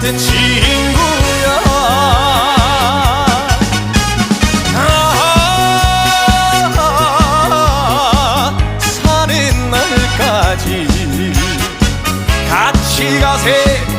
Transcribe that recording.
같은 친구야. 사는 날까지 같이 가세.